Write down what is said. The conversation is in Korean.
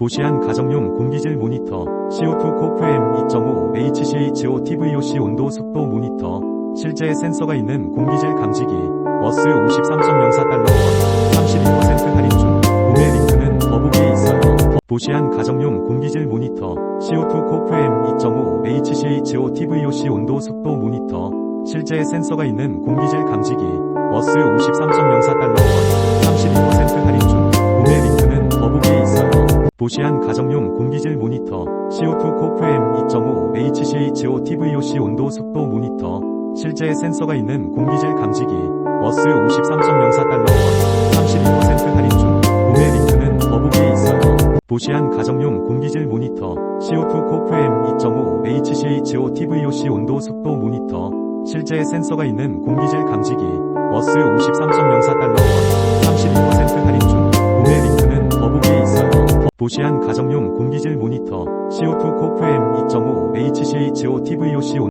보시한 가정용 공기질 모니터, CO2 코프M 2.5 HCHO TVOC 온도 속도 모니터, 실제 센서가 있는 공기질 감지기, 워스 53.04달러원, 32% 할인 중, 구매 링크는 더보기에 있어요. 보시한 가정용 공기질 모니터, CO2 코프M 2.5 HCHO TVOC 온도 속도 모니터, 실제 센서가 있는 공기질 감지기, 워스 53.04달러 보시한 가정용 공기질 모니터, CO2 코프M 2.5 HCHO TVOC 온도 속도 모니터, 실제 센서가 있는 공기질 감지기, 워스 53.04달러원, 32% 할인 중, 구매 링크는 더보기에 있어요. 보시한 가정용 공기질 모니터, CO2 코프M 2.5 HCHO TVOC 온도 속도 모니터, 실제 센서가 있는 공기질 감지기, 워스 53.04달러원, 보시한 가정용 공기질 모니터, CO2 코프M 2.5 HCHO TVOC